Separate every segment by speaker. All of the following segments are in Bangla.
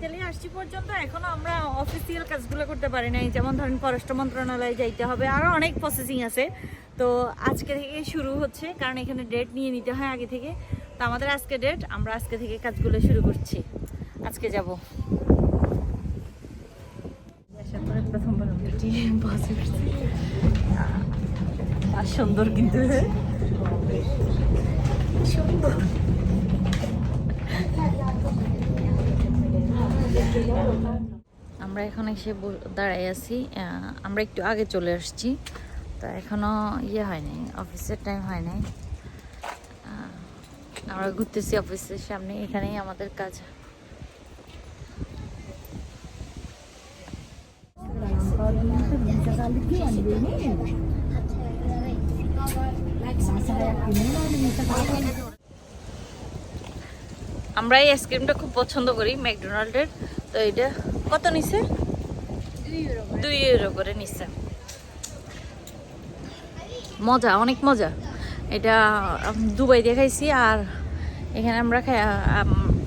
Speaker 1: ইতালি আসছি পর্যন্ত এখনও আমরা অফিসিয়াল কাজগুলো করতে পারি নাই। যেমন ধরেন পররাষ্ট্র মন্ত্রণালয়ে যাইতে হবে আরও অনেক প্রসেসিং আছে। তো আজকে থেকে শুরু হচ্ছে কারণ এখানে ডেট নিয়ে নিতে হয় আগে থেকে। তো আমাদের আজকে ডেট আমরা আজকে থেকে কাজগুলো শুরু করছি। আজকে যাব। প্রথমবার আর সুন্দর কিন্তু। সুন্দর। আমরা এখন এসে দাঁড়াই আছি আমরা একটু আগে চলে আসছি। তা এখনও ইয়ে হয়নি অফিসের টাইম হয় নাই। আমরা ঘুরতেছি অফিসের সামনে, এখানেই আমাদের কাজ। আমরা এই আইসক্রিমটা খুব পছন্দ করি, ম্যাকডোনাল্ডের। তো এটা কত নিছে? দুই ইউরো করে নিচ্ছে মজা, অনেক মজা। এটা দুবাই দেখাইছি আর এখানে আমরা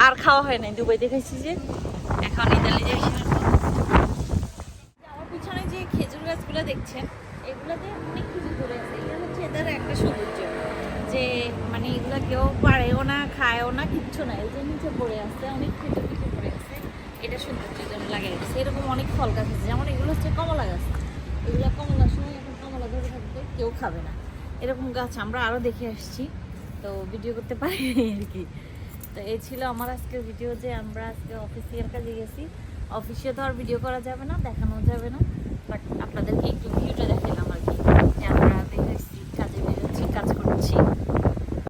Speaker 1: আর খাওয়া হয় নাই। দুবাই দেখাইছি যে, এখন ইতালি আমার পিছনে যে খেজুর গাছগুলো দেখছেন, এগুলাতে অনেক খেজুর ধরে আছে। এটা হচ্ছে এদের একটা সৌন্দর্য, যে মানে এগুলো কেউ পারেও না, খায়ও না, কিচ্ছু না। এই যে নিচে পড়ে আছে, অনেক খেজুর এটা জন্য লাগে। গেছে এরকম অনেক ফল গাছ আছে, যেমন এগুলো হচ্ছে কমলা গাছ। এগুলো কমলার সময় এখন কমলা ধরে থাকবে কেউ খাবে না। এরকম গাছ আমরা আরও দেখে আসছি, তো ভিডিও করতে পারি আর কি। তো এই ছিল আমার আজকের ভিডিও যে আমরা আজকে অফিসিয়াল কাজে গেছি। অফিসে তো আর ভিডিও করা যাবে না, দেখানো যাবে না। বাট আপনাদেরকে একটু